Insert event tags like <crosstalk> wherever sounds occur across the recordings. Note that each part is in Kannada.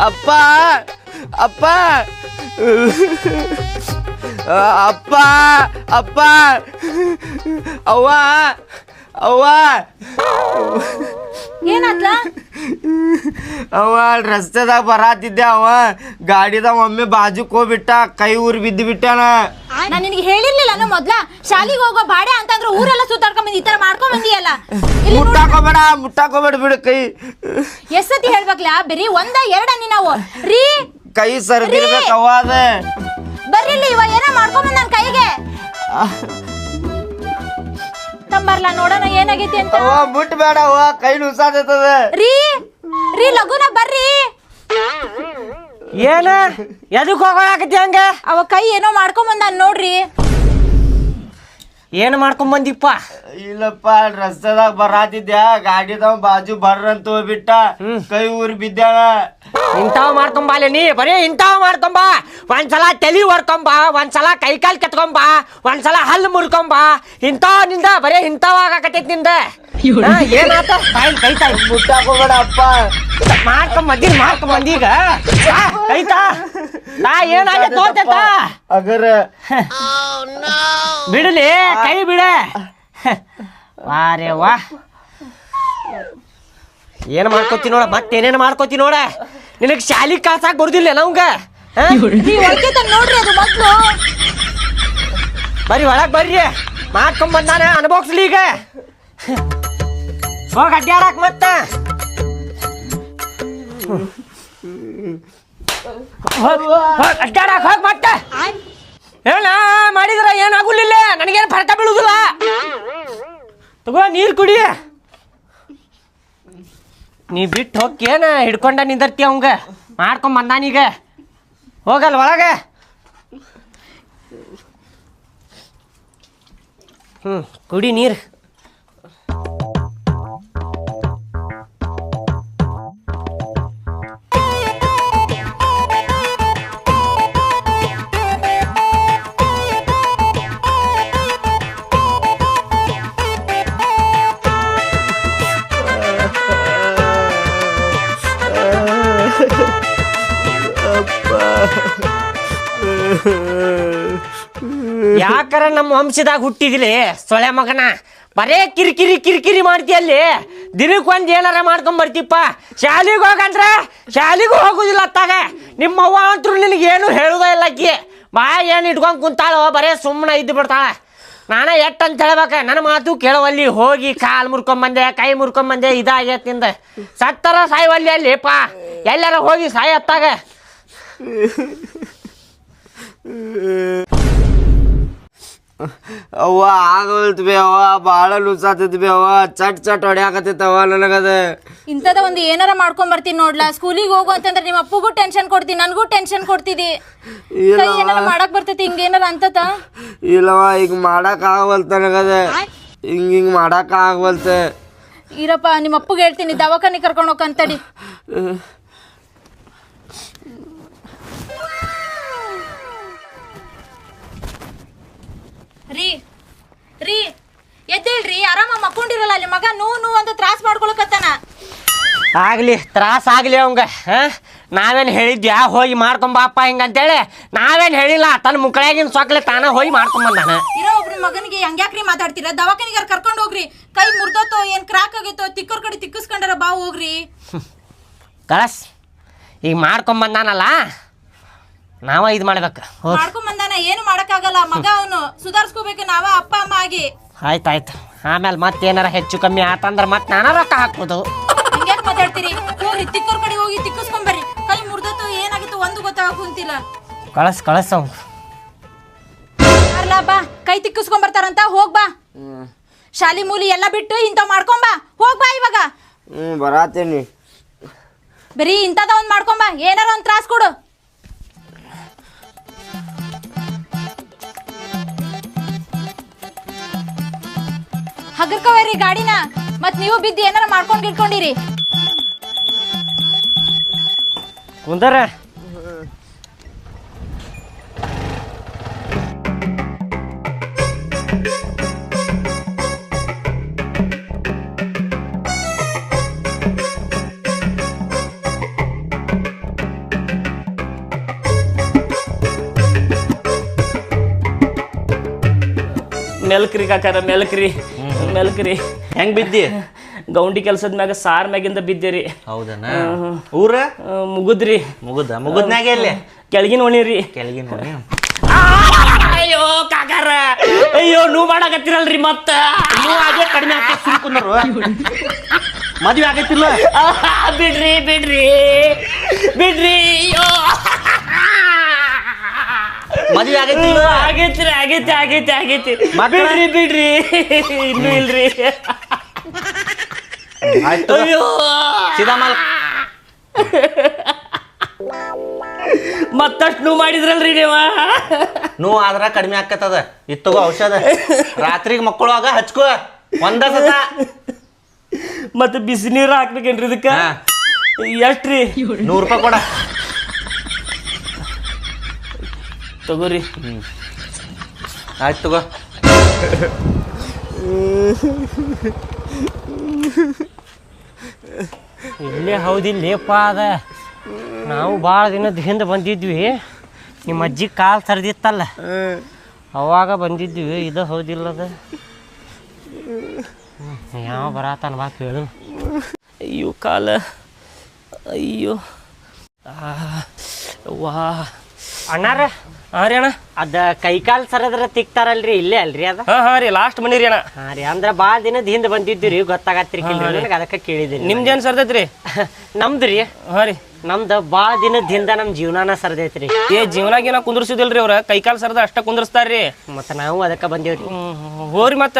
ಅಪ್ಪ ಅಪ್ಪ ಅಪ್ಪ ಅಪ್ಪ ಅವ್ವ ಅವ್ವ ಏನಾತ್ಲ <laughs> ಅವ ರಸ್ತೆದಾಗ ಬರಾತಿದ್ದೆ ಅವ. ಗಾಡಿದಾಗ ಒಮ್ಮೆ ಬಾಜುಕ್ ಹೋಗ್ಬಿಟ್ಟ ಕೈ ಊರ್ ಬಿದ್ದು ಬಿಟ್ಟಾನ. ನಾನ್ ನಿನಗೆ ಹೇಳಿರ್ಲಿಲ್ಲ ನಾನು ಮೊದ್ಲ. ಶಾಲಿಗೆ ಹೋಗೋ ಬಾಡೆ ಅಂತಂದ್ರೆ ಊರೆಲ್ಲ ಸುತ್ತಾಡ್ಕೊಂಡ್ ಬಂದಿ ಈ ತರ ಮಾಡ್ಕೊಂಡ್ ಬಂದಿಯಲ್ಲ ಮುಟ್ಟಾಕೋಬೇಡ ಮುಟ್ಟಾಕೋಬೇಡ ಬಿಡು ಕೈ. ಎಷ್ಟ್ ಸತಿ ಹೇಳ್ಬೇಕ್ಲಾ? ಬರೀ ಒಂದ ಎರಡ ನಾವು. ರೀ ಕೈ ಸರ್ದಿರ್ಬೇಕು ಅವಾದ ಇವ ಏನೋ ಮಾಡ್ಕೊಂಡ್ ಬಂದ್ ನನ್ ಕೈಗೆ ತಂಬರ್ಲ ನೋಡೋಣ ಏನಾಗೈತಿ ಅಂತ. ಅವ್ವ ಮುಟ್ಬೇಡ ಅವ್ವ ಕೈ ನುಸಾದೈತದ ರೀ ರೀ ಲಗುನ ಬರ್ರಿ. ಏನ? ಎದಕ್ ಹೋಗೋಕತಿ ಹಂಗ? ಅವ ಕೈ ಏನೋ ಮಾಡ್ಕೊಂಡ್ ಬಂದ ನೋಡ್ರಿ. ಏನ್ ಮಾಡ್ಕೊಂಡ್ ಬಂದಿಪ್ಪ ಇಲ್ಲಪ್ಪ ರಸ್ತೆದಾಗ ಬರಾತಿದ್ಯಾ ಗಾಡಿದವ ಬಾಜು ಬರ್ರಂತ ಹೋಗ್ಬಿಟ್ಟ ಕೈ ಊರಿ ಬಿದ್ದಾನ ಇಂತಾವ್ ಮಾಡ್ಕೊಂಬಾಲೆ ನೀ ಬರೀ ಇಂಥವ್ ಮಾಡ್ಕೊಂಬಾ ಒಂದ್ಸಲ ತಲಿ ಹೊಡ್ಕೊಂಬಾ ಒಂದ್ಸಲ ಕೈ ಕೆತ್ಕೊಂಬಾ ಒಂದ್ಸಲ ಹಲ್ಲು ಮುರ್ಕೊಂಬಾ. ಇಂಥವ್ನಿಂದ ಬರೀ ಇಂಥವ್ ಆಗಾಕತೈತ್ನಿಂದ. ಹಾ, ಏನಾತ? ತಾಯಿ ಕೈ ತಾಯಿ ಮುಟ್ಟಾಕೋಬೇಡ ಅಪ್ಪ ಮಾಡ್ಕೊಂಡ್ ಬಂದಿರ್ ಮಾಡ್ಕೊಂಡ್ ಬಂದೀಗ ಆ, ಕೈತಾ? ನಾ ಏನಾಗೈತ್ ನೋಡ್ತೇತ ಅಗರ. ಬಿಡಲಿ ಕೈ ಬಿಡ. ವಾರೇ ವಾ. ಏನ್ ಮಾಡ್ಕೋತಿ ನೋಡ? ಮತ್ತೇನೇನ್ ಮಾಡ್ಕೋತಿ ನೋಡ? ನಿನಗ್ ಶಾಲಿ ಕಾಸಾಕ್ ಬರುದಿಲ್ಲ ನಮ್ಗ ಹಾ? ರೀ ಒಳಗೆ ನೋಡ್ರಿ ಅದು ಮೊದ್ಲು. ಬರ್ರಿ ಒಳಗ್ ಬರ್ರಿ. ಮಾಡ್ಕೊಂಡ್ ಬಂದಾನ ಅನ್ಬೋಕ್ಸ್ಲಿ ಈಗ. ಹೋಗ್ ಅಡ್ಡಾಡಕ್ ಮತ್ತ. ಹೋಗ್ ಹೋಗ್ ಅಡ್ಡಾಡಕ್ ಹೋಗ್ ಮತ್ತ. ಹೇಳ ಮಾಡಿದ್ರ ಏನಾಗುಲಿಲ್ಲ ನನಗೇನು ಫರ್ಕ ಬೀಳುದಿಲ್ಲ. ತಗೋ ನೀರ್ ಕುಡಿ. ನೀ ಬಿಟ್ಟು ಹೋಗ್ಕೇನ ಹಿಡ್ಕೊಂಡ ನಿಂದರ್ತಿ ಅವಂಗ. ಮಾಡ್ಕೊಂಡ್ ಬಂದಾನೀಗ ಹೋಗಲ್ ಒಳಗ. ಹ್ಮ್ ಕುಡಿ ನೀರು. ವಂಶದಾಗ ಹುಟ್ಟಿದಿಲಿ ಸೊಳೆ ಮಗನ. ಬರೇ ಕಿರಿಕಿರಿ ಕಿರಿಕಿರಿ ಮಾಡ್ತೀಯಲ್ಲಿ ದಿನಕ್ಕೆ ಒಂದ್ ಏನಾರ ಮಾಡ್ಕೊಂಡ್ ಬರ್ತಿಪ್ಪ ಶಾಲಿಗೆ ಹೋಗಂದ್ರ ಶಾಲಿಗೂ ಹೋಗುದಿಲ್ಲ ಅತ್ತಾಗ. ನಿಮ್ಮ ಅವ್ವ ಅಂತೂ ನಿನಗೆ ಏನು ಹೇಳುದ ಇಲ್ಲ ಅಕ್ಕಿ. ಬಾ ಏನು ಇಟ್ಕೊಂಡ್ ಕುಂತಾಳೋ, ಬರೇ ಸುಮ್ಮನೆ ಇದ್ದು ಬಿಡ್ತಾಳ. ನಾನೇ ಎಟ್ ಅಂತ ಹೇಳ್ಬೇಕ ನನ್ನ ಮಾತು ಕೇಳವಲ್ಲಿ ಹೋಗಿ ಕಾಲ್ ಮುರ್ಕೊಂಬಂದೆ, ಕೈ ಮುರ್ಕೊಂಬಂದೆ, ಇದಾಗೈತ್ನಿಂದ. ಸತ್ತರ ಸಾಯವಲ್ಲಿ ಅಲ್ಲಿ, ಪಾ. ಎಲ್ಲಾರ ಹೋಗಿ ಸಾಯ ಅತ್ತಾಗ <laughs> ಅವ್ವ ಆಗಲ್ತ್ ಬೇ ಅವ್ವ ಭಾಳ ಲೂಸಾತೈತಿ ಬೇ ಅವ್ವ. ಚಟ್ ಚಟ್ ಹೊಡ್ಯಾಕತ್ತೈತ ಅವ್ವ ನನಗದ. ಇಂಥದ ಒಂದು ಏನಾರ ಮಾಡ್ಕೊಂಡ್ ಬರ್ತೀನಿ ನೋಡ್ಲಾ? ಸ್ಕೂಲಿಗೆ ಹೋಗು ಅಂತಂದ್ರೆ ನಿಮ್ಮ ಅಪ್ಪಗೂ ಟೆನ್ಷನ್ ಕೊಡ್ತೀನಿ ನನಗೂ ಟೆನ್ಷನ್ ಕೊಡ್ತಿದಿ. ಕೈ ಏನಾರ ಮಾಡಕ್ ಬರ್ತೈತಿ ಹಿಂಗ ಏನಾರ ಅಂತತ? ಇಲ್ಲವ ಈಗ ಮಾಡಕ್ ಆಗವಲ್ತ ನನಗದ. ಹಿಂಗ್ ಹಿಂಗ್ ಮಾಡಕ್ ಆಗವಲ್ತ. ಇರಪ್ಪ ನಿಮ್ಮ ಅಪ್ಪಗೆ ಹೇಳ್ತೀನಿ ದವಾಖಾನೆ ಕರ್ಕೊಂಡು ಹೋಗಂತಡಿ ರೀ ರೀ ಎದ್ದೇಳ್ರಿ ಆರಾಮ ಮಕ್ಕೊಂಡಿರಲ್ಲ ಅಲ್ಲಿ ಮಗ ನೋ ನೋ ಅಂತ ತ್ರಾಸ್ ಮಾಡ್ಕೊಳಕತ್ತಾನ. ಆಗ್ಲಿ ತ್ರಾಸ ಆಗ್ಲಿ ಅವಂಗ ನಾವೇನು ಹೇಳಿದ್ಯಾ? ಹೋಗಿ ಮಾಡ್ಕೊಂಬಾಪ ಹಿಂಗಂತೇಳಿ ನಾವೇನ್ ಹೇಳಿಲ್ಲ ತನ್ನ ಮುಕ್ಕಳಾಗಿನ ಸೊಕ್ಲೆ ತಾನ ಹೋಗಿ ಮಾಡ್ಕೊಂಬಂದಾನ. ಇರೋ ಒಬ್ರು ಮಗನಿಗೆ ಹಂಗ್ಯಾಕ್ರಿ ಮಾತಾಡ್ತೀರಾ? ದವಾಖಾನಿಗಾರ ಕರ್ಕೊಂಡು ಹೋಗ್ರಿ. ಕೈ ಮುರ್ದೋತೋ ಏನ್ ಕ್ರಾಕ್ ಆಗೈತೋ ತಿಕ್ಕರ್ ಕಡೆ ತಿಕ್ಕಿಸ್ಕೊಂಡಾರ ಬಾ ಹೋಗ್ರಿ. ಕಳಸ್ ಈಗ ಮಾಡ್ಕೊಂಬಂದಾನಲ್ಲ? ನಾವ ಇದು ಮಾಡ್ಬೇಕು. ಹೋಗಿ. ಮಾಡ್ಕೊಂಡ್ ಬಂದಾನ ಏನು ಮಾಡಕ್ಕಾಗಲ್ಲ. ಮಗ ಅವನು ಸುಧಾರಿಸ್ಕೋಬೇಕು ನಾವ ಅಪ್ಪ ಅಮ್ಮ ಆಗಿ. ಆಯ್ತಾಯ್ತು ಆಮೇಲೆ ಮತ್ತೆ ಏನಾರ ಹೆಚ್ಚು ಕಮ್ಮಿ ಆತಂದ್ರ ಮತ್ತೆ ನಾನ ರೊಕ್ಕ ಹಾಕ್ಬೋದು. ಹಂಗ್ಯಾಕ್ ಮಾತಾಡ್ತೀರಿ? ಹೋಗ್ರಿ ತಿಕ್ಕರ್ ಕಡೆ ಹೋಗಿ ತಿಕ್ಕಿಸ್ಕೊಂಬರ್ರಿ ಕೈ ಮುರ್ದತ್ತು ಏನಾಗಿತ್ತು ಒಂದು ಗೊತ್ತಾಗ ಕುಂತಿಲ್ಲ. ಕಳಸ್ ಕಳಸ್ ಅವ್ ಅರ್ಲ ಬಾ. ಕೈ ತಿಕ್ಕಿಸ್ಕೊಂಡ್ ಬರ್ತಾರಂತ ಹೋಗ್ ಬಾ. ಶಾಲಿ ಮೂಲಿ ಎಲ್ಲ ಬಿಟ್ಟು ಇಂಥವ್ ಮಾಡ್ಕೊಂಬಾ ಹೋಗ್ ಬಾ ಇವಾಗ. ಹ್ಞೂ ಬರಾತೀನಿ. ಬರೀ ಇಂಥದ ಒಂದ್ ಮಾಡ್ಕೊಂಬಾ ಏನಾರ ಒಂದ್ ತ್ರಾಸ್ ಕೊಡು. ಹಗರ್ಕವೇರಿ ಗಾಡಿನ. ಮತ್ ನೀವು ಬಿದ್ದು ಏನಾರ ಮಾಡ್ಕೊಂಡ್ ಇಟ್ಕೊಂಡಿರಿ ಕುಂದರ. ಮೆಲ್ಕ್ರಿ ಕಾಕಾರ ಮೆಲ್ಕ್ರಿ. ಮೆಲ್ಕ್ರಿ. ಹೆಂಗ್ ಬಿದ್ದಿ? ಗೌಂಡಿ ಕೆಲ್ಸದ ಮ್ಯಾಗ ಸಾರ್ ಮ್ಯಾಗಿಂದ ಬಿದ್ದೀರಿ ಹೌದನ? ಊರ? ಮುಗುದ್ರಿ. ಮುಗುದ? ಮುಗುದ್ನಾಗೆ ಎಲ್ಲಿ? ಕೆಳಗಿನ ಒಣಿರಿ ಕೆಳಗಿನ. ಅಯ್ಯೋ ಕಾಕಾರ. ಅಯ್ಯೋ ನೀವು ಮಾಡಾಕತ್ತಿರಲ್ರಿ ಮತ್ತ? ನೀವು ಹಾಗೆ ಕಡಿಮೆ ಕುಂದ್ರು ಮದ್ವೆ ಆಗತ್ತಿಲ್ಲ ಬಿಡ್ರಿ ಬಿಡ್ರಿ. ಬಿಡ್ರಿ ಅಯ್ಯೋ. ಮದ್ವೆ ಆಗೈತಿ ಆಗೈತ್ರಿ ಆಗೈತಿ ಆಗೈತಿ ಆಗೈತಿ ಮಕ್ಕಳ? ಬಿಡ್ರಿ ಬಿಡ್ರಿ. ಇನ್ನೂ ಇಲ್ರಿ. ಆಯ್ತು. ಅಯ್ಯೋ. ಸೀದಾ ಮಾಲ್ ಮತ್ತಷ್ಟು ನೋವು ಮಾಡಿದ್ರಲ್ರಿ ನೀವ? ನೋವು ಆದ್ರ ಕಡಿಮೆ ಆಕತ್ತದ. ಇತ್ತಗೋ ಔಷಧ. ರಾತ್ರಿಗೆ ಮಕ್ಕಳುವಾಗ ಹಚ್ಕೋ. ಒಂದ ಸತ. ಮತ್ತೆ ಬಿಸಿ ನೀರು ಹಾಕ್ಬೇಕೇನ್ರಿ ಇದಕ್ಕ? ಹಾ. ಎಷ್ಟ್ರಿ? ನೂರು ರೂಪಾಯಿ ಕೊಡ. ತಗೋರಿ. ಆಯ್ತು ತಗೋ. ಇಲ್ಲೇ ಹೌದಿಲ್ಲೇಪ್ಪ ಅದ. ನಾವು ಭಾಳ ದಿನದ ಹಿಂದೆ ಬಂದಿದ್ವಿ. ನಿಮ್ಮ ಅಜ್ಜಿ ಕಾಲು ಸರಿದಿತ್ತಲ್ಲ. ಅವಾಗ ಬಂದಿದ್ವಿ. ಇದು ಹೌದಿಲ್ಲದ? ಯಾವ ಬರತ್ತಾನ ಬಾ ಕೇಳು ಅಯ್ಯೋ, ಕಾಲ. ಅಯ್ಯೋ. ವಾ. ಅಣ್ಣಾರ ಹಾ ರೀ ಅಣ್ಣ. ಅದ ಕೈಕಾಲ್ ಸರದ್ರ ತಿಕ್ತಾರಲ್ರಿ ಇಲ್ಲೇ ಅಲ್ರಿ ಅದ? ಹಾ ಹಾ ರೀ ಲಾಸ್ಟ್ ಮನಿ ರೀ ಅಣ್ಣ. ಹಾ ರೀ ಅಂದ್ರ ಭಾಳ ದಿನದ ಹಿಂದೆ ಬಂದಿದ್ದು ರೀ. ನನಗೆ ಅದಕ್ಕೆ ಕೇಳಿದ್ರಿ ನಿಮ್ದೇನ್ ಸರ್ದೈತ್ರಿ? <laughs> ನಮ್ದು ರೀ. ಹಾ ರೀ. ನಮ್ದು ಭಾಳ ದಿನದ ಹಿಂದೆ ನಮ್ಮ ಜೀವನಾನ ಸರ್ದೈತ್ರಿ. ಏ ಜೀವನಾಗ ಏನ ಕುಂದ್ರಸಿದಿಲ್ರಿ ಅವ್ರ? ಕೈಕಾಲ್ ಸರದ ಅಷ್ಟ ಕುಂದ್ರಸ್ತಾರ್ರಿ. ಮತ್ತು ನಾವು ಅದಕ್ಕೆ ಬಂದೇವ್ರಿ. ಹೋರಿ ಮತ್ತ.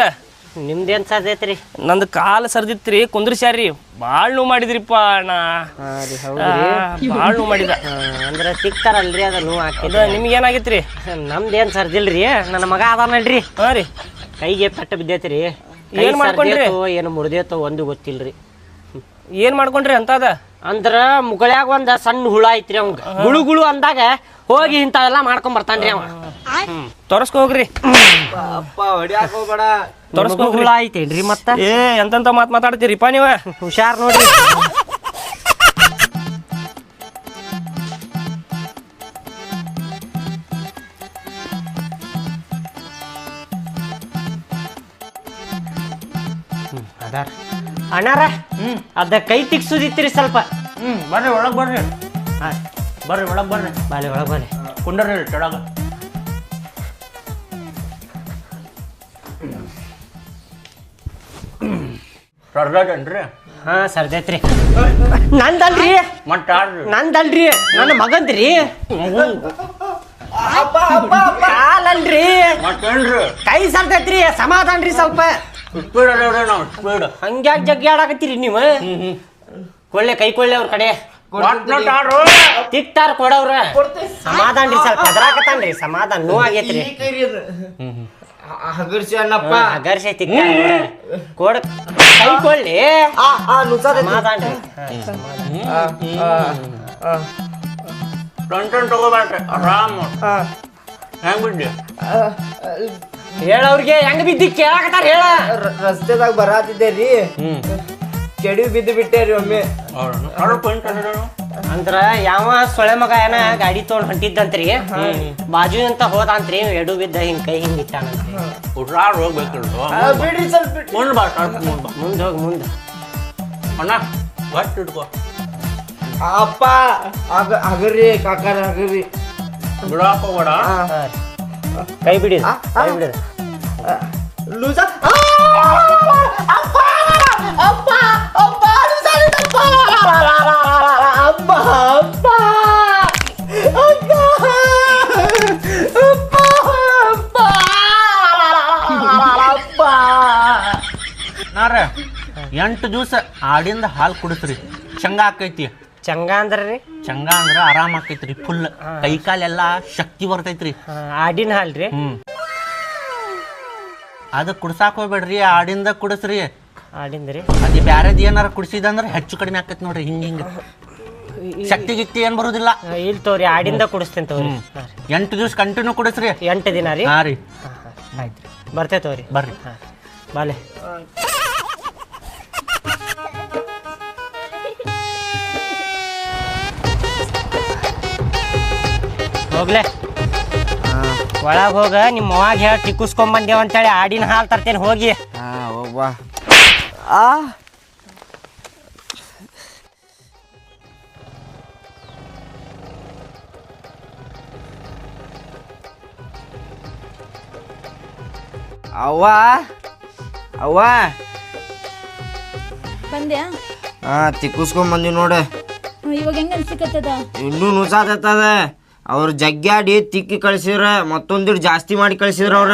ನಿಮ್ದೇನು ಸರ್ದೈತ್ರಿ? ನಂದು ಕಾಲ್ ಸರ್ದಿತ್ರಿ ಕುಂದ್ರಸ್ಯಾರ್ರಿ. ಬಾಳ್ ನೋವು ಮಾಡಿದ್ರಿಪ್ಪ ಅಣ್ಣ. ಭಾಳ ನೋವು ಮಾಡಿದ. ಅಂದ್ರೆ ತಿಕ್ತಾರಲ್ರಿ ಅದ ನೋವು ಅದ ಹಾಕಿದ ನಿಮ್ಗೆ ಏನಾಗೈತ್ರಿ ನಮ್ದೇನ್ ಸರ್ದಿಲ್ರಿ. ನನ್ನ ಮಗ ಅದಾನಲ್ರಿ ಹಾ ರೀ. ಕೈಗೆ ಪೆಟ್ಟು ಬಿದ್ದೈತ್ರಿ. ಏನ್ ಮಾಡ್ಕೊಂಡ್ರಿ? ಏನು ಮುರಿದೇತೋ ಒಂದು ಗೊತ್ತಿಲ್ರಿ. ಏನ್ ಮಾಡ್ಕೊಂಡ್ರಿ ಅಂತ ಅದ ಅಂದ್ರ ಮುಗಳಾಗ ಒಂದ ಸಣ್ಣ ಹುಳ ಐತ್ರಿ ಅವಂಗ. ಗುಳು ಗುಳು ಅಂದಾಗ ಹೋಗಿ ಇಂಥವೆಲ್ಲ ಮಾಡ್ಕೊಂಡ್ ಬರ್ತಾನ್ರಿ ಅವ ತೋರಿಸ್ಕೋಗ್ರಿ ಹೋಗ್ರಿ. ಅಪ್ಪ ಹೊಡಿಯಾಕ ಹೋಗ್ಬೇಡ. ತೋರ್ಸ್ಕೊ ಹುಳ ಐತೇನ್ರಿ ಮತ್ತ? ಏ ಎಂತೆಂತ ಮಾತ್ ಮಾತಾಡ್ತೀರಿಪ್ಪ ನೀವ. ಹುಷಾರ್ ನೋಡ್ರಿ. ಹ್ಮ್, ಅದಾರ. ಅಣ್ಣಾರ ಅದ ಕೈ ತಿಕ್ಸುದಿತ್ರಿ ಸ್ವಲ್ಪ. ಹ್ಮ್ ಬರ್ರಿ ಒಳಗ್ ಬರ್ರಿ. ಹಾ ಬರ್ರಿ ಒಳಗ್ ಬರ್ರಿ. ಬಾಲಿ ಒಳಗ್ ಬರ್ರಿ. ಕುಂಡ್ರಿ ಕೆಳಗ. ಸರ್ದಾಗನ್ರಿ? ಹಾ ಸರ್ದೈತ್ರಿ. ನಂದಲ್ರಿ. ಮಟ್ಟಾಡ್ರಿ ನಂದಲ್ರಿ. ನನ್ನ ಮಗಂದ್ರಿ ಕಾಲಲ್ರಿ. ಮತ್ತೇನ್ರಿ? ಕೈ ಸರ್ದೈತ್ರಿ. ಸಮಾಧಾನ್ರಿ ರೀ ಸ್ವಲ್ಪ. ಸ್ಪೀಡ್ ಅದಾವ್ರಿ ನಾವು ಸ್ಪೀಡ್. ಹಂಗ್ಯಾಕ್ ಜಗ್ಗಿ ಆಡಾಕತ್ತೀರಿ ನೀವು? ಕೊಳ್ಳೆ ಕೈ ಕೊಳ್ಳೆ ಅವ್ರ ಕಡೆ. ತಿಕ್ತಾರ ಕೊಡವ್ರ. ಸಮಾಧಾನ ರೀ ಸ್ವಲ್ಪ. ಹೆದರಾಕತ್ತಾನ್ರಿ ಸಮಾಧಾನ ನೋವು ಆಗೈತ್ರಿ ಹಗರ್ಸಿ ಅಣ್ಣಪ್ಪ ಅಗರ್ಸೆ ತಿಕ್ಕ ಕೊಡ. ಕೈ ಕೊಳ್ಳಿ ಆ ಆ ನುಸಾದ ಮಾತಾಡ್ರಿ. ರೀ ಟನ್ ಟನ್ ತಗೋಬೇಡ್ರಿ. ಆರಾಮ್. ಹೆಂಗ್ ಹೇಳ ಹೇಳವ್ರಿಗೆ ಹೆಂಗ್ ಬಿದ್ದಿ ಕೇಳಕತ್ತಾರ ಹೇಳ. ರಸ್ತೆದಾಗ ಬರಾತಿದ್ದೆ ರೀ. ಕೆಡಿ ಬಿದ್ದು ಬಿಟ್ಟೆ ರೀ ಒಮ್ಮೆ. ಅವ್ರ ಪಾಯಿಂಟ್ ಅದಾರು ಯಾವ ಸೊಳೆ ಮಗ ಏನ ಗಾಡಿ ತೊಗೊಂಡ್ ಹೊಂಟಿದ್ದಂತ್ರಿ ಬಾಜು ಅಂತ ಹೋದಂತ್ರಿ ಎಡು ಬಿದ್ದ ಹಿಂಗ್ ಕೈ ಹಿಂಗ್ ಇಟ್ಟಾನಂತ್ರಿ ಹುಡ್ರಾಡ್ ಹೋಗ್ಬೇಕಿಲ್ಲ ಆ, ಬಿಡ್ರಿ ಸ್ವಲ್ಪ. ಮುಂದ್ ಬಾ ಮುಂದ್ ಬಾ. ಮುಂದ್ ಹೋಗ್ ಮುಂದ್. ಅಣ್ಣ ಗಟ್ ಇಟ್ಕೋ. ಅಪ್ಪ ಹಗ ಹಗರ್ರಿ ಕಾಕಾರ ಅಗರಿ. ಬಿಡಾಕ ಹೋಗ್ಬೇಡ. ಆ, ಕೈ ಬಿಡಿ. ಕೈ ಬಿಡಿ ಲೂಸ. ಎಂಟು ದಿವಸ ಆಡಿಂದ ಹಾಲು ಕುಡಿಸ್ರಿ. ಚಂಗ ಆಕೈತಿ. ಚಂಗ ಅಂದ್ರಿ ಚಂಗ ಅಂದ್ರ ಆರಾಮ್ ಆಕೈತ್ರಿ ಫುಲ್ ಕೈ ಕಾಲೆಲ್ಲ ಶಕ್ತಿ ಬರ್ತೈತ್ರಿ. ಆಡಿನ ಹಾಲು ಹ್ಮ್. ಅದು ಕುಡ್ಸಾಕ್ ಹೋಗ್ಬೇಡ್ರಿ ಆಡಿಂದ ಕುಡಿಸ್ರಿ. ಆಡಿಂದ್ರಿ ಅದು ಬ್ಯಾರೆದ್ ಏನಾರ ಕುಡಿಸಿದಂದ್ರ ಹೆಚ್ಚು ಕಡಿಮೆ ಆಕೈತಿ ನೋಡ್ರಿ ಹಿಂಗ ಹಿಂಗ. ಶಕ್ತಿ ಗಿಕ್ತಿ ಏನ್ ಬರುದಿಲ್ಲ. ಇಲ್ ತೋರಿ ಆಡಿಂದ ಕುಡಿಸ್ತೇನೆ ತೋರಿ. ಎಂಟು ದಿವ್ಸ ಕಂಟಿನ್ಯೂ ಕುಡಿಸ್ರಿ. ಎಂಟು ದಿನ ರೀ? ಹಾ ರೀ. ಆಯ್ತು ಬರ್ತೇ ತೋರಿ. ಬರ್ರಿ. ಬಾಲೆ. ಹೋಗ್ಲೆ. ಒಳಗೆ ಹೋಗ ನಿಮ್ಮ ಅವಾಗ ಹೇಳಿ ಟಿಕ್ಕುಸ್ಕೊಂಬಂದೇವ ಅಂತೇಳಿ ಆಡಿನ ಹಾಲು ತರ್ತೇನೆ ಹೋಗಿ. ಹಾ ಹೋಗ್ಬಾ ಆ? ಅವ್ವ? ಅವ್ವ? ಬಂದ್ಯಾ? ಹಾ ತಿಕ್ಕಿಸ್ಕೊಂಡ್ ಬಂದಿ ನೋಡ. ಹ್ಮ್, ಇವಾಗ ಹೆಂಗ ಅನ್ಸಿಕತ್ತದ? ಇನ್ನೂ ನುಸಾದತ್ತದ ಅವ್ರು ಜಗ್ಗಾಡಿ ತಿಕ್ಕಿ ಕಳ್ಸಿದ್ರ ಮತ್ತೊಂದಿಟ್ಟು ಜಾಸ್ತಿ ಮಾಡಿ ಕಳ್ಸಿದ್ರ ಅವ್ರ.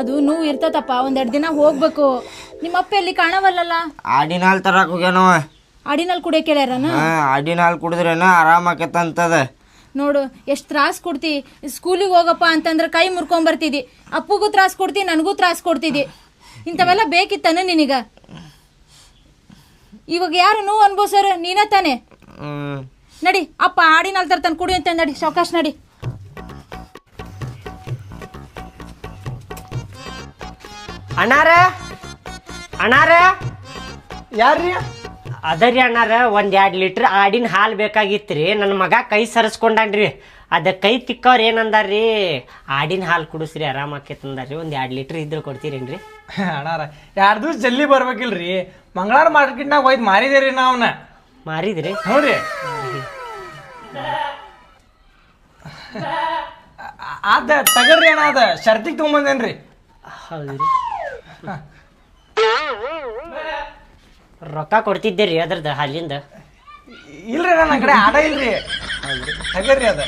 ಅದು ನೋವು ಇರ್ತತಪ್ಪ ಒಂದೆರಡು ದಿನ ಹೋಗ್ಬೇಕು. ನಿಮ್ಮ ಅಪ್ಪ ಎಲ್ಲಿ ಕಾಣವಲ್ಲಲ್ಲ? ಆಡಿನ ಹಾಲು ತರಕ್ ಹೋಗ್ಯಾನವ. ಆಡಿನಲ್ಲಿ ಆಡಿನಾಲ್ ಹಾ ಆಡಿನ ಹಾಲು ಕುಡಿದ್ರೇನ ಆರಾಮ ಆಕೇತ ಅಂತದ ನೋಡು ಎಷ್ಟು ತ್ರಾಸ್ ಕೊಡ್ತಿ. ಸ್ಕೂಲಿಗೆ ಹೋಗಪ್ಪ ಅಂತಂದ್ರೆ ಕೈ ಮುರ್ಕೊಂಡ್ ಬರ್ತಿದ್ದಿ ಅಪ್ಪಗೂ ತ್ರಾಸ್ ಕೊಡ್ತಿ ನನಗೂ ತ್ರಾಸ್ ಕೊಡ್ತಿದ್ದಿ ಇಂಥವೆಲ್ಲ ಬೇಕಿತ್ತನ ನಿನಗ? ಇವಾಗ ಯಾರು ನೋವು ಅನ್ಬೋಸರ್ ನೀನ ತಾನೆ? ಹ್ಮ್. ನಡಿ ಅಪ್ಪ ಆಡಿನಲ್ಲಿ ತರ್ತಾನೆ ಕುಡಿ ಅಂತ ನಡಿ ಸಾವಕಾಶ ನಡಿ. ಅಣ್ಣಾರ? ಅಣ್ಣಾರ? ಯಾರ್ರಿ? ಅದರಿ ಅಣ್ಣಾರ ಒಂದ್ ಎರಡು ಲೀಟರ್ ಆಡಿನ ಹಾಲು ಬೇಕಾಗಿತ್ರಿ ನನ್ನ ಮಗ ಕೈ ಸರಿಸ್ಕೊಂಡಾನ್ರಿ. ಅದ ಕೈ ತಿಕ್ಕವ್ರ ಏನಂದಾರ್ರಿ? ಆಡಿನ ಹಾಲು ಕುಡಿಸ್ರಿ ಆರಾಮ್ ಆಕೇತ್ ಅಂದಾರ್ರಿ ಒಂದ್ ಎರಡ್ ಲೀಟರ್ ಇದ್ರೆ ಕೊಡ್ತೀರೇನ್ರಿ? ಅಣ್ಣಾರ ಎರಡು ದಿವ್ಸ ಜಲ್ದಿ ಬರ್ಬೇಕಿಲ್ರಿ? ಮಂಗಳಾರ ಮಾರ್ಕೆಟ್ನಾಗ ಒಯ್ದು ಮಾರಿದೇರಿ ನಾವ್ನ ಮಾರಿದ್ರಿ? ನೋಡ್ರಿ ಅದ ತಗರ್ರಿ ಅಣ್ಣ ಅದ ಶರ್ತಿಗೆ ತೊಗೊಂಬಂದೇನ್ರಿ? ಹೌದ್ರಿ. ರೊಕ್ಕ ಕೊಡ್ತಿದ್ದೀರಿ ಅದ್ರದ್ದು ಹಾಲಿಂದ ಇಲ್ರಿ ನನ್ನ ಕಡೆ ಆಡ ಇಲ್ರಿ. ತಗರ್ರಿ ಅದ.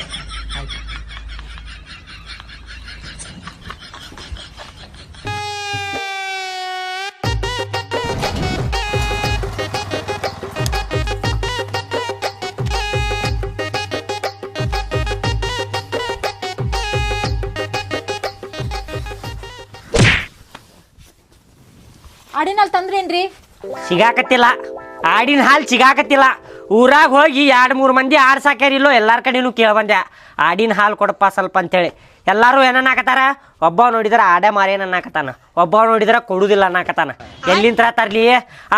ಆಡಿನಲ್ಲಿ ತಂದ್ರೇನ್ರಿ? ಸಿಗಾಕತ್ತಿಲ್ಲ. ಆಡಿನ ಹಾಲು ಸಿಗಾಕತ್ತಿಲ್ಲ. ಊರಾಗ ಹೋಗಿ ಎರಡು ಮೂರು ಮಂದಿ ಆಡ್ ಸಾಕ್ಯಾರಿಲ್ಲೋ ಎಲ್ಲಾರ ಕಡೆನೂ ಕೇಳ್ಬಂದೆ. ಆಡಿನ ಹಾಲು ಕೊಡಪ್ಪ ಸ್ವಲ್ಪ ಅಂತೇಳಿ. ಎಲ್ಲರೂ ಏನನ್ನಾಕತ್ತಾರ ಒಬ್ಬ ನೋಡಿದ್ರೆ ಆಡೆ ಮಾರೇನ್ ಅನ್ನಾಕತ್ತಾನ. ಒಬ್ಬ ನೋಡಿದ್ರೆ ಕೊಡುದಿಲ್ಲ ಅನ್ನಾಕತ್ತಾನ. ಎಲ್ಲಿಂತ್ರ ತರ್ಲಿ?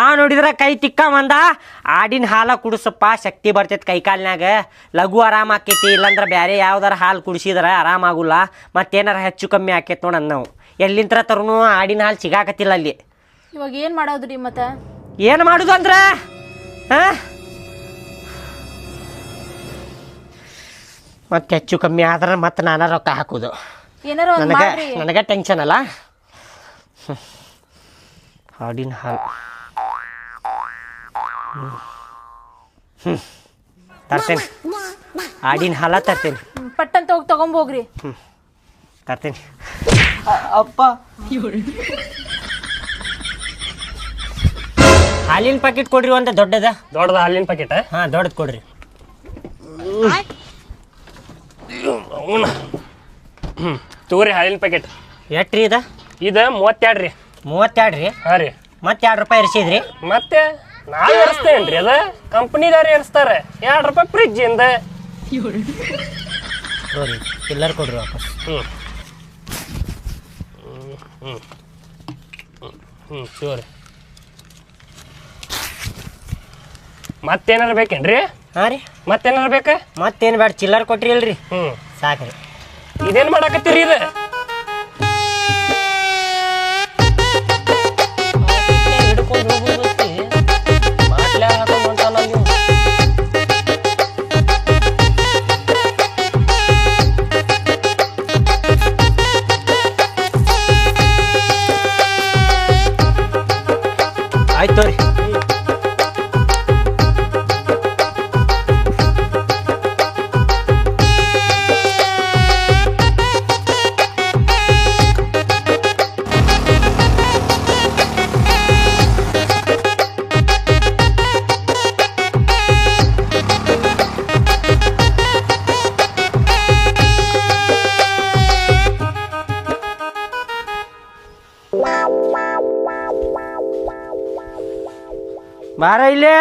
ಆ ನೋಡಿದ್ರೆ ಕೈ ತಿಕ್ಕ ಮಂದ. ಆಡಿನ ಹಾಲ ಕುಡಿಸಪ್ಪ, ಶಕ್ತಿ ಬರ್ತೈತೆ ಕೈ ಕಾಲ್ನ್ಯಾಗ ಲಘು ಆರಾಮ ಆಕೈತಿ, ಇಲ್ಲಾಂದ್ರೆ ಬೇರೆ ಯಾವ್ದಾರ ಹಾಲು ಕುಡಿಸಿದ್ರ ಆರಾಮಾಗುಲ್ಲ. ಮತ್ತೇನಾರ ಹೆಚ್ಚು ಕಮ್ಮಿ ಆಕೈತಿ ನೋಡ ನಾವು ಎಲ್ಲಿಂತ್ರ ತರುನು ಆಡಿನ ಹಾಲು ಸಿಗಾಕತ್ತಿಲ್ಲ ಅಲ್ಲಿ. ಇವಾಗ ಏನ್ ಮಾಡೋದ್ರಿ ಮತ್ತೆ? ಏನು ಮಾಡುದು ಅಂದ್ರ? ಮತ್ತೆ ಹೆಚ್ಚು ಕಮ್ಮಿ ಆದ್ರೆ ಮತ್ತೆ ನಾನ ರೊಕ್ಕ ಹಾಕುದು. ಏನಾರ ಒಂದ್ ನನಗೆ ಮಾಡ್ರಿ. ನನಗೆ ಟೆನ್ಷನ್ ಅಲ್ಲ. ಹ್ಮ್. ಹಾಡಿನ ಹಾಲು. ಹ್ಮ್. ಹ್ಮ್. ತರ್ತೇನೆ. ಹಾಡಿನ ಹಾಲ ತರ್ತೇನೆ. ಹ್ಮ್, ಪಟ್ಟಂತ ಹೋಗಿ ತಗೊಂಬೋಗ್ರಿ ತರ್ತೇನೆ. ಅಪ್ಪ. ಹಾಲಿನ ಪ್ಯಾಕೆಟ್ ಕೊಡ್ರಿ ಒಂದು ದೊಡ್ಡದ. ದೊಡ್ಡದ ಹಾಲಿನ ಪ್ಯಾಕೆಟ್ ಹಾ ದೊಡ್ಡದು ಕೊಡ್ರಿ. ಹ್ಞೂ ತಗೋರಿ ಹಾಲಿನ ಪ್ಯಾಕೆಟ್ ಎಷ್ಟ್ರಿ ಇದ? ಇದು ಮೂವತ್ತೆರಡು ರೀ. ಮೂವತ್ತೆರಡು ರೀ? ಹಾಂ ರೀ. ಮತ್ತೆ ಎರಡು ರೂಪಾಯಿ ಇರಿಸಿದ್ರಿ? ಮತ್ತೆ ನಾವ್ ಏರಿಸ್ತೇನ್ರಿ ಅದ? ಕಂಪ್ನಿದವ್ರು ಏರಿಸ್ತಾರೆ ಎರಡು ರೂಪಾಯಿ ಫ್ರಿಜ್ ಇಂದ. ಎಲ್ಲರೂ ಕೊಡ್ರಿ ವಾಪಸ್. ಹ್ಞೂ ಹ್ಞೂ ಹ್ಞೂ ಶಿವರಿ ಮತ್ತೇನಾರ ಬೇಕೇನ್ರಿ? ಹಾಂ ರೀ. ಮತ್ತೇನಾರ ಬೇಕಾ? ಮತ್ತೇನು ಬೇಡ ಚಿಲ್ಲರ್ ಕೊಟ್ರಿ ಅಲ್ರಿ ಹ್ಞೂ ಸಾಕ್ರಿ. ಇದೇನು ಮಾಡಾಕತ್ತೀರಿ ಇದು? ಆಯ್ತು ತೋರಿ. ಬಾರ ಇಲ್ಲೇ.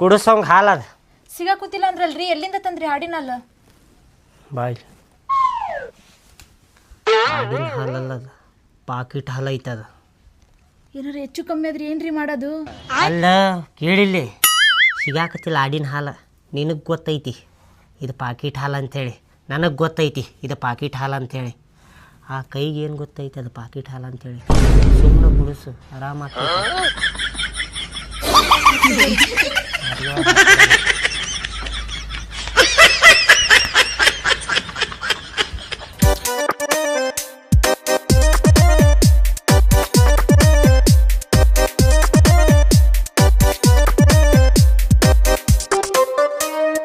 ಕುಡಿಸೋಂಗ್ ಹಾಲದ ಸಿಗಾಕೂತಿಲ್ಲ ಅಂದ್ರಲ್ರಿ ಎಲ್ಲಿಂದ ತಂದ್ರಿ ಹಾಡಿನಲ್ಲ ಬಾಯ್ ಹಾಡಿನ ಹಾಲಲ್ಲ ಅದು. ಪಾಕಿಟ್ ಹಾಲ ಐತದ ಏನಾರ ಹೆಚ್ಚು ಕಮ್ಮಿ ಆದ್ರಿ ಏನ್ರಿ ಮಾಡೋದು? ಅಲ್ಲ ಕೇಳಿಲ್ಲಿ. ಸಿಗಾಕತ್ತಿಲ್ಲ ಆಡಿನ ಹಾಲ. ನಿನಗೆ ಗೊತ್ತೈತಿ. ಇದು ಪಾಕಿಟ್ ಹಾಲು ಅಂಥೇಳಿ ನನಗೆ ಗೊತ್ತೈತಿ ಇದು ಪಾಕಿಟ್ ಹಾಲು ಅಂಥೇಳಿ ಆ ಕೈಗೆ ಏನು ಗೊತ್ತೈತಿ ಅದು ಪಾಕಿಟ್ ಹಾಲು ಅಂಥೇಳಿ ಸುಮ್ಮನೆ ಕುಡಿಸು ಆರಾಮಾಗ್ತೈತಿ